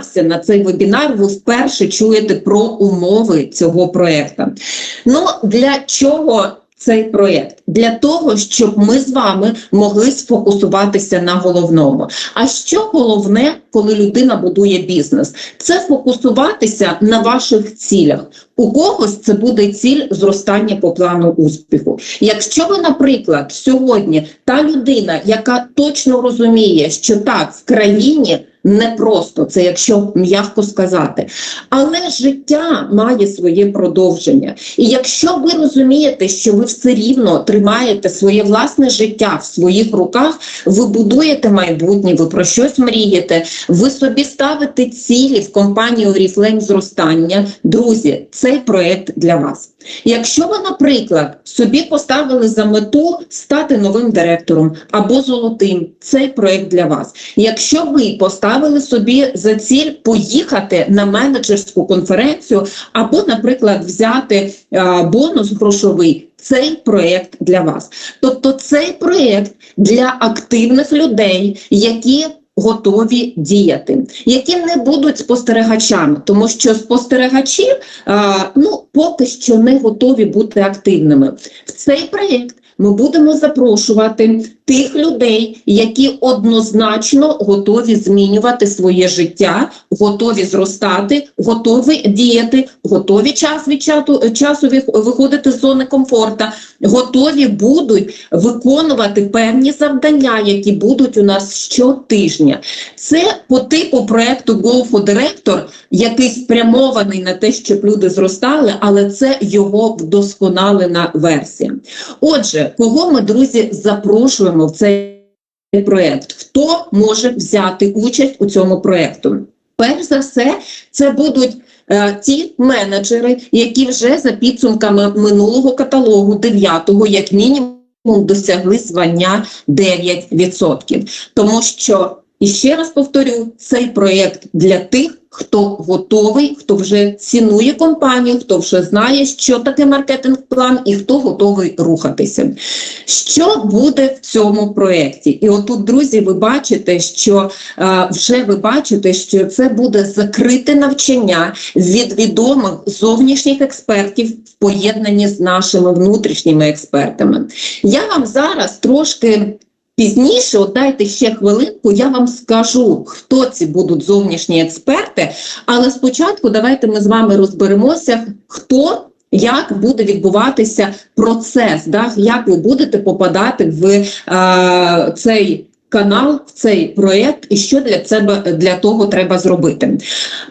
піднявся на цей вебінар, ви вперше чуєте про умови цього проекту. Ну для чого? Цей проєкт для того, щоб ми з вами могли сфокусуватися на головному. А що головне, коли людина будує бізнес? Це фокусуватися на ваших цілях. У когось це буде ціль зростання по плану успіху. Якщо ви, наприклад, сьогодні та людина, яка точно розуміє, що так в країні непросто, це якщо м'яко сказати, але життя має своє продовження. І якщо ви розумієте, що ви все рівно тримаєте своє власне життя в своїх руках, ви будуєте майбутнє, ви про щось мрієте, ви собі ставите цілі в компанії Oriflame зростання, друзі, цей проект для вас. Якщо ви, наприклад, собі поставили за мету стати новим директором або золотим, цей проект для вас. Якщо ви поставили собі за ціль поїхати на менеджерську конференцію, або, наприклад, взяти а, бонус грошовий. Цей проєкт для вас. Тобто цей проєкт для активних людей, які готові діяти, які не будуть спостерігачами, тому що спостерігачі а, ну, поки що не готові бути активними. В цей проєкт ми будемо запрошувати тих людей, які однозначно готові змінювати своє життя, готові зростати, готові діяти, готові час від часу, часу виходити з зони комфорту, готові будуть виконувати певні завдання, які будуть у нас щотижня. Це по типу проекту Go for Director, який спрямований на те, щоб люди зростали, але це його вдосконалена версія. Отже, кого ми, друзі, запрошуємо в цей проект? Хто може взяти участь у цьому проекту? Перш за все, це будуть е, ті менеджери, які вже за підсумками минулого каталогу, 9-го, як мінімум, досягли звання 9%. Тому що, і ще раз повторю, цей проєкт для тих, хто готовий, хто вже цінує компанію, хто вже знає, що таке маркетинг-план і хто готовий рухатися. Що буде в цьому проєкті? І отут, друзі, ви бачите, що е, вже ви бачите, що це буде закрите навчання від відомих зовнішніх експертів в поєднанні з нашими внутрішніми експертами. Я вам зараз трошки. Пізніше, от дайте ще хвилинку, я вам скажу, хто ці будуть зовнішні експерти. Але спочатку давайте ми з вами розберемося, хто як буде відбуватися процес, да? як ви будете попадати в е, цей канал, в цей проєкт, і що для себе для того треба зробити.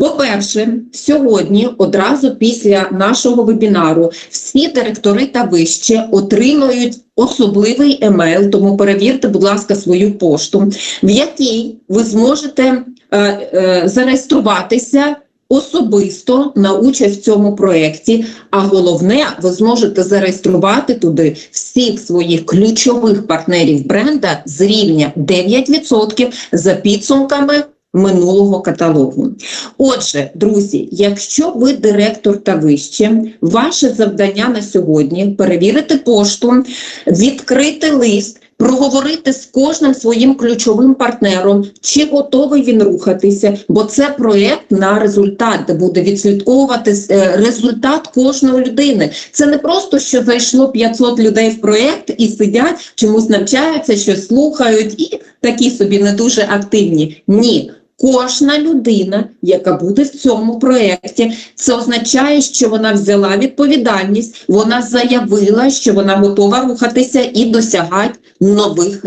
По-перше, сьогодні, одразу після нашого вебінару, всі директори та вище отримують особливий емейл, тому перевірте, будь ласка, свою пошту, в якій ви зможете е, е, зареєструватися особисто на участь в цьому проєкті, а головне, ви зможете зареєструвати туди всіх своїх ключових партнерів бренда з рівня 9% за підсумками минулого каталогу. Отже, друзі, якщо ви директор та вище, ваше завдання на сьогодні перевірити пошту, відкрити лист. Проговорити з кожним своїм ключовим партнером, чи готовий він рухатися, бо це проєкт на результат, де буде відслідковувати е, результат кожної людини. Це не просто що зайшло 500 людей в проєкт і сидять, чомусь навчаються, щось слухають, і такі собі не дуже активні. Ні. Кожна людина, яка буде в цьому проєкті, це означає, що вона взяла відповідальність, вона заявила, що вона готова рухатися і досягати нових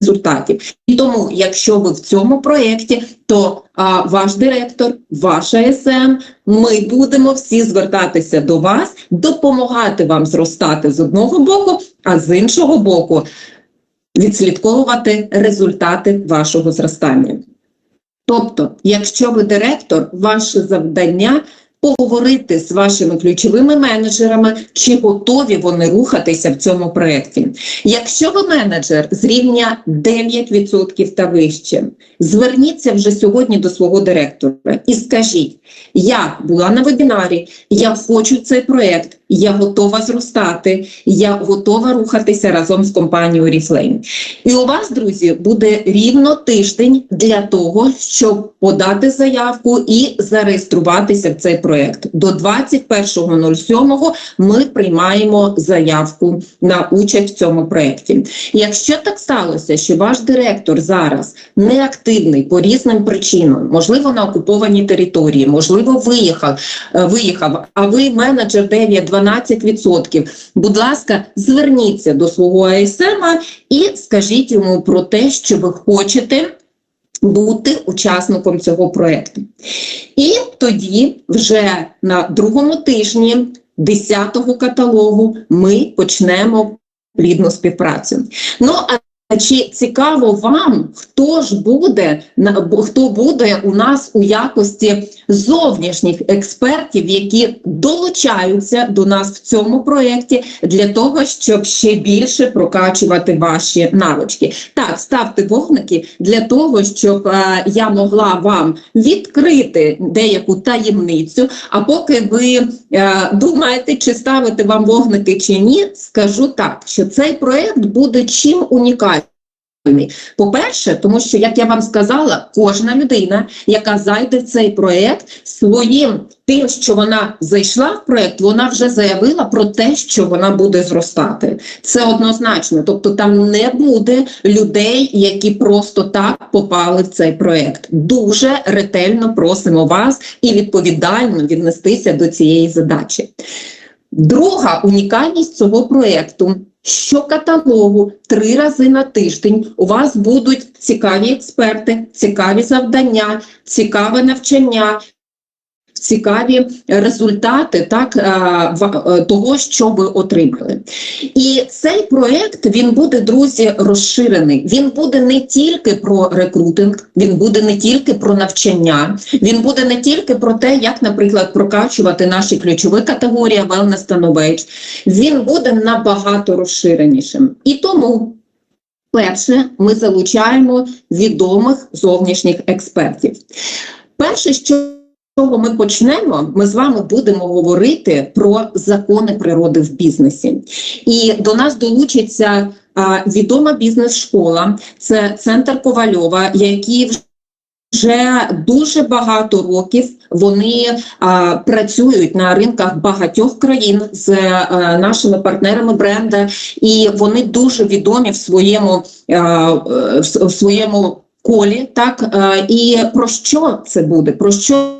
результатів. І тому, якщо ви в цьому проєкті, то а, ваш директор, ваша СМ, ми будемо всі звертатися до вас, допомагати вам зростати з одного боку, а з іншого боку відслідковувати результати вашого зростання. Тобто, якщо ви директор, ваше завдання поговорити з вашими ключовими менеджерами, чи готові вони рухатися в цьому проєкті. Якщо ви менеджер з рівня 9% та вище, зверніться вже сьогодні до свого директора і скажіть: я була на вебінарі, я хочу цей проєкт. Я готова зростати, я готова рухатися разом з компанією Oriflame. І у вас, друзі, буде рівно тиждень для того, щоб подати заявку і зареєструватися в цей проект. До 21.07 ми приймаємо заявку на участь в цьому проєкті. Якщо так сталося, що ваш директор зараз не активний по різним причинам, можливо, на окупованій території, можливо, виїхав, е, виїхав, а ви менеджер 9-12%, будь ласка, зверніться до свого АСМ і скажіть йому про те, що ви хочете бути учасником цього проєкту. І тоді, вже на другому тижні 10-го каталогу, ми почнемо плідну співпрацю. Ну, а чи цікаво вам, хто ж буде хто буде у нас у якості зовнішніх експертів, які долучаються до нас в цьому проєкті для того, щоб ще більше прокачувати ваші навички? Так, ставте вогники для того, щоб е, я могла вам відкрити деяку таємницю. А поки ви е, думаєте, чи ставити вам вогники чи ні, скажу так, що цей проєкт буде чим унікальним. По-перше, тому що, як я вам сказала, кожна людина, яка зайде в цей проєкт, своїм тим, що вона зайшла в проєкт, вона вже заявила про те, що вона буде зростати. Це однозначно. Тобто там не буде людей, які просто так попали в цей проєкт. Дуже ретельно просимо вас і відповідально віднестися до цієї задачі. Друга унікальність цього проєкту. Щокаталогу три рази на тиждень у вас будуть цікаві експерти, цікаві завдання, цікаве навчання, цікаві результати так, е, е, того, що ви отримали. І цей проєкт він буде, друзі, розширений. Він буде не тільки про рекрутинг, він буде не тільки про навчання, він буде не тільки про те, як, наприклад, прокачувати наші ключові категорії wellness та knowledge. Він буде набагато розширенішим. І тому. Перше, ми залучаємо відомих зовнішніх експертів. Перше, що чого ми почнемо, ми з вами будемо говорити про закони природи в бізнесі. І до нас долучиться а, відома бізнес-школа, це центр Ковальова, які вже дуже багато років вони а, працюють на ринках багатьох країн з а, нашими партнерами бренда, і вони дуже відомі в своєму, а, е, в, в своєму колі. Так і про що це буде? Про що?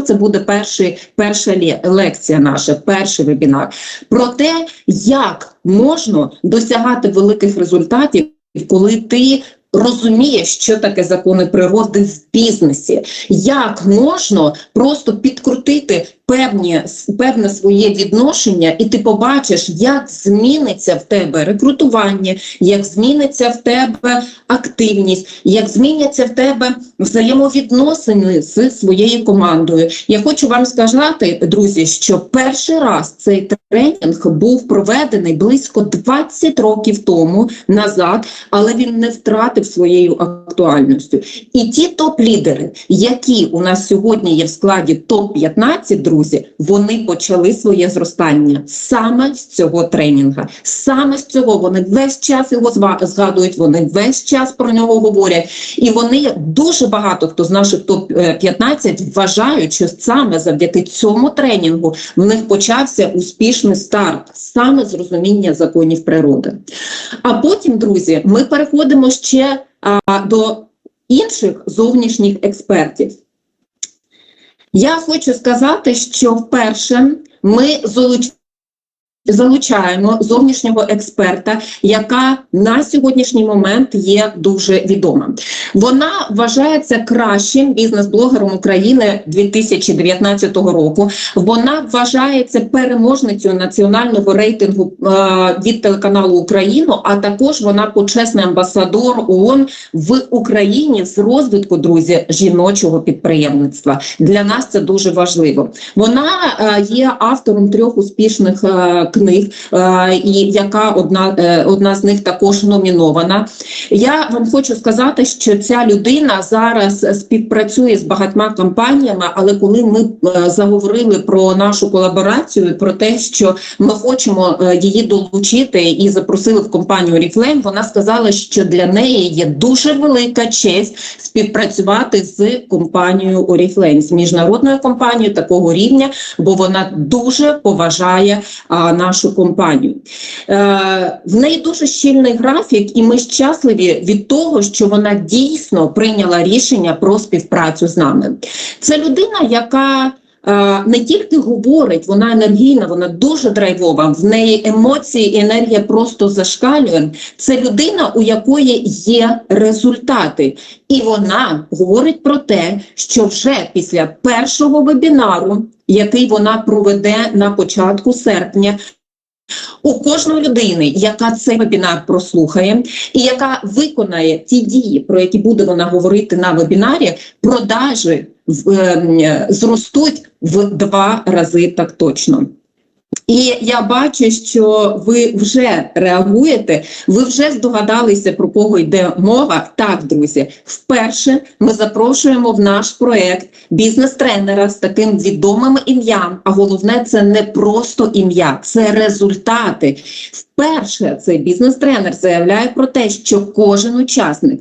Це буде перший, перша ле- лекція наша, перший вебінар. Про те, як можна досягати великих результатів, коли ти розумієш, що таке закони природи в бізнесі, як можна просто підкрутити певні, певне своє відношення, і ти побачиш, як зміниться в тебе рекрутування, як зміниться в тебе активність, як зміняться в тебе взаємовідносини з своєю командою. Я хочу вам сказати, друзі, що перший раз цей тренінг був проведений близько 20 років тому назад, але він не втратив своєю актуальністю. І ті топ-лідери, які у нас сьогодні є в складі топ-15, друзі, вони почали своє зростання саме з цього тренінга. Саме з цього вони весь час його згадують, вони весь час про нього говорять. І вони дуже багато хто з наших топ-15 вважають, що саме завдяки цьому тренінгу в них почався успішний старт, саме з розуміння законів природи. А потім, друзі, ми переходимо ще а, до інших зовнішніх експертів. Я хочу сказати, що вперше ми залуч- залучаємо зовнішнього експерта, яка на сьогоднішній момент є дуже відома. Вона вважається кращим бізнес-блогером України 2019 року. Вона вважається переможницею національного рейтингу е, від телеканалу Україну, а також вона почесний амбасадор ООН в Україні з розвитку друзі жіночого підприємництва. Для нас це дуже важливо. Вона е, є автором трьох успішних е, книг, е, і яка одна, е, одна з них також номінована. Я вам хочу сказати, що ця людина зараз співпрацює з багатьма компаніями, але коли ми е, заговорили про нашу колаборацію, про те, що ми хочемо її долучити і запросили в компанію Oriflame, вона сказала, що для неї є дуже велика честь співпрацювати з компанією Oriflame, з міжнародною компанією такого рівня, бо вона дуже поважає а, нашу компанію. Е, в неї дуже щільний графік, і ми щасливі від того, що вона дійсно прийняла рішення про співпрацю з нами. Це людина, яка не тільки говорить, вона енергійна, вона дуже драйвова. В неї емоції і енергія просто зашкалює. Це людина, у якої є результати, і вона говорить про те, що вже після першого вебінару, який вона проведе на початку серпня. У кожної людини, яка цей вебінар прослухає, і яка виконає ті дії, про які буде вона говорити на вебінарі, продажі в, е, зростуть в два рази так точно. І я бачу, що ви вже реагуєте, ви вже здогадалися, про кого йде мова. Так, друзі, вперше ми запрошуємо в наш проект бізнес-тренера з таким відомим ім'ям. А головне, це не просто ім'я, це результати. Вперше цей бізнес-тренер заявляє про те, що кожен учасник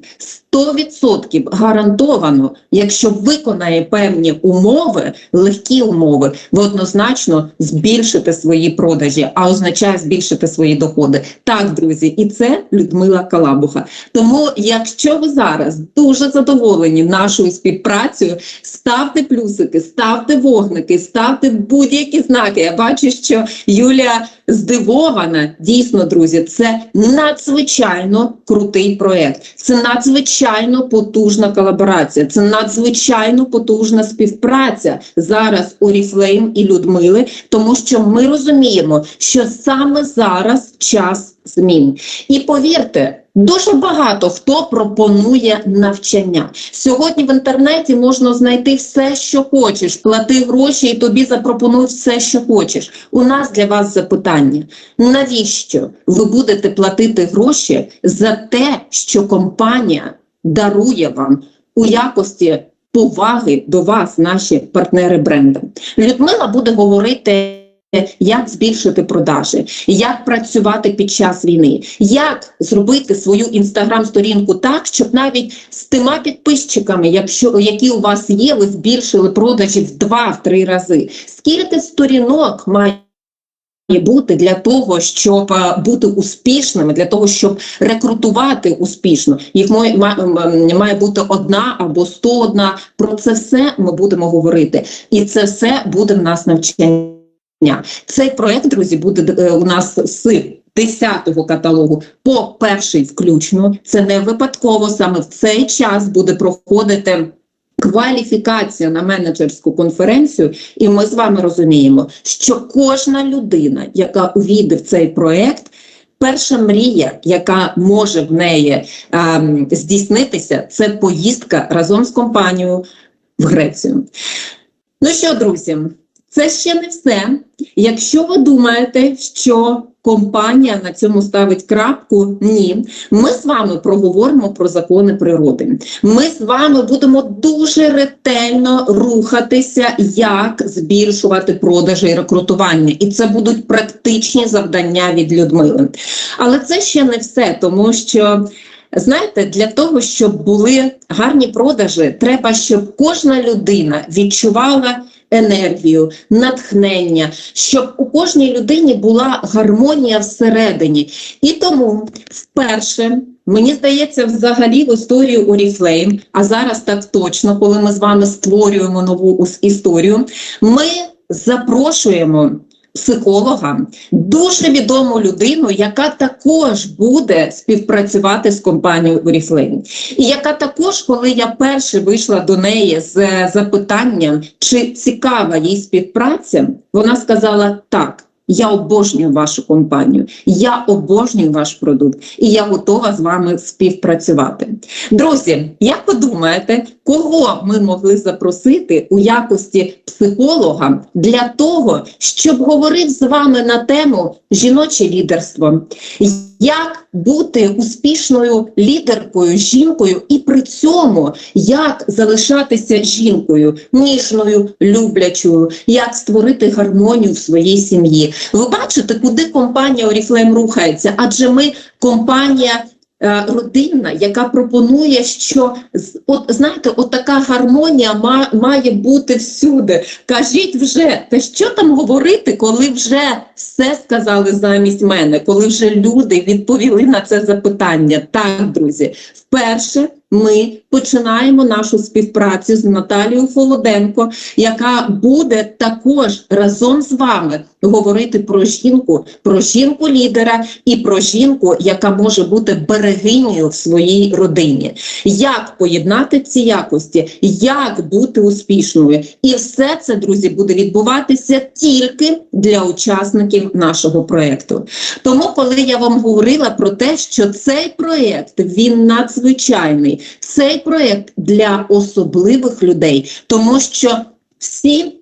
100% гарантовано, якщо виконає певні умови, легкі умови, ви однозначно збільшите свої продажі, а означає збільшити свої доходи. Так, друзі, і це Людмила Калабуха. Тому, якщо ви зараз дуже задоволені нашою співпрацею, ставте плюсики, ставте вогники, ставте будь-які знаки. Я бачу, що Юлія здивована. Дійсно, друзі, це надзвичайно крутий проект. Це надзвичайно потужна колаборація. Це надзвичайно потужна співпраця зараз Oriflame і Людмили, тому що ми розуміємо, що саме зараз час змін. І повірте. Дуже багато хто пропонує навчання. Сьогодні в інтернеті можна знайти все, що хочеш, плати гроші і тобі запропонують все, що хочеш. У нас для вас запитання: навіщо ви будете платити гроші за те, що компанія дарує вам у якості поваги до вас, наші партнери бренду? Людмила буде говорити. Як збільшити продажі, як працювати під час війни, як зробити свою інстаграм-сторінку так, щоб навіть з тима підписчиками, якщо які у вас є, ви збільшили продажі в два-три рази. Скільки сторінок має бути для того, щоб е, бути успішними, для того, щоб рекрутувати успішно? Їх має, має бути одна або сто одна. Про це все ми будемо говорити, і це все буде в нас навчання. Дня. Цей проект, друзі, буде е, у нас з 10-го каталогу по перший включно. Це не випадково саме в цей час буде проходити. Кваліфікація на менеджерську конференцію, і ми з вами розуміємо, що кожна людина, яка увійде в цей проект, перша мрія, яка може в неї ем, здійснитися, це поїздка разом з компанією в Грецію. Ну що, друзі? Це ще не все. Якщо ви думаєте, що компанія на цьому ставить крапку, ні. Ми з вами проговоримо про закони природи. Ми з вами будемо дуже ретельно рухатися, як збільшувати продажі і рекрутування. І це будуть практичні завдання від Людмили. Але це ще не все, тому що. Знаєте, для того, щоб були гарні продажі, треба, щоб кожна людина відчувала енергію, натхнення, щоб у кожній людині була гармонія всередині. І тому вперше. Мені здається, взагалі в історію Oriflame, а зараз так точно, коли ми з вами створюємо нову історію, ми запрошуємо психолога, дуже відому людину, яка також буде співпрацювати з компанією Oriflame. І яка також, коли я перше вийшла до неї з запитанням, чи цікава їй співпраця, вона сказала так. Я обожнюю вашу компанію, я обожнюю ваш продукт і я готова з вами співпрацювати. Друзі, як ви думаєте, кого ми могли запросити у якості психолога для того, щоб говорив з вами на тему жіноче лідерство? Як бути успішною лідеркою, жінкою, і при цьому як залишатися жінкою, ніжною, люблячою, як створити гармонію в своїй сім'ї? Ви бачите, куди компанія Oriflame рухається? Адже ми компанія. Е, Родинна, яка пропонує, що от знаєте, от така гармонія ма, має бути всюди. Кажіть вже, та що там говорити, коли вже все сказали замість мене, коли вже люди відповіли на це запитання. Так, друзі, вперше ми починаємо нашу співпрацю з Наталією Холоденко, яка буде також разом з вами говорити про жінку, про жінку лідера і про жінку, яка може бути берегинею в своїй родині. Як поєднати ці якості, як бути успішною, і все це, друзі, буде відбуватися тільки для учасників нашого проекту. Тому, коли я вам говорила про те, що цей проект він надзвичайний, цей проект для особливих людей, тому що всі.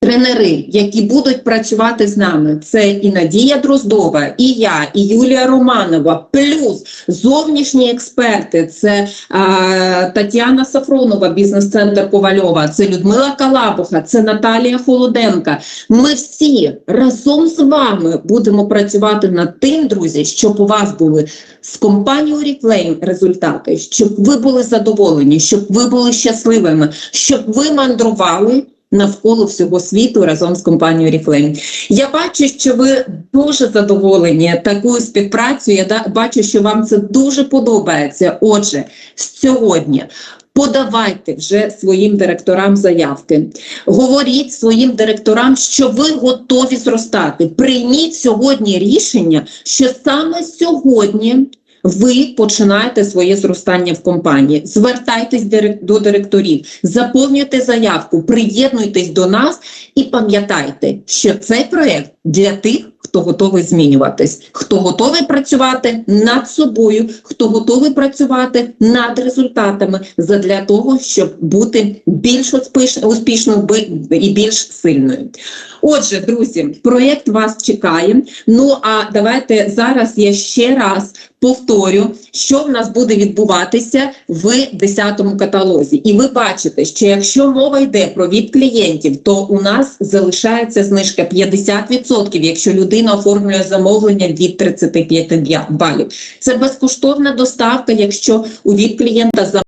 Тренери, які будуть працювати з нами, це і Надія Дроздова, і я, і Юлія Романова, плюс зовнішні експерти. Це а, Тетяна Сафронова, бізнес-центр Ковальова, це Людмила Калабуха, це Наталія Холоденка. Ми всі разом з вами будемо працювати над тим, друзі, щоб у вас були з компанією Reflame результати, щоб ви були задоволені, щоб ви були щасливими, щоб ви мандрували навколо всього світу разом з компанією Reflame. Я бачу, що ви дуже задоволені такою співпрацею. Я бачу, що вам це дуже подобається. Отже, сьогодні. Подавайте вже своїм директорам заявки. Говоріть своїм директорам, що ви готові зростати. Прийміть сьогодні рішення, що саме сьогодні ви починаєте своє зростання в компанії. Звертайтесь до директорів, заповнюйте заявку, приєднуйтесь до нас і пам'ятайте, що цей проект для тих, хто готовий змінюватись, хто готовий працювати над собою, хто готовий працювати над результатами задля того, щоб бути більш успішною і більш сильною. Отже, друзі, проєкт вас чекає. Ну а давайте зараз я ще раз повторю, що в нас буде відбуватися в 10 каталозі. І ви бачите, що якщо мова йде про від клієнтів, то у нас залишається знижка 50%, якщо людина оформлює замовлення від 35 балів. Це безкоштовна доставка, якщо у від клієнта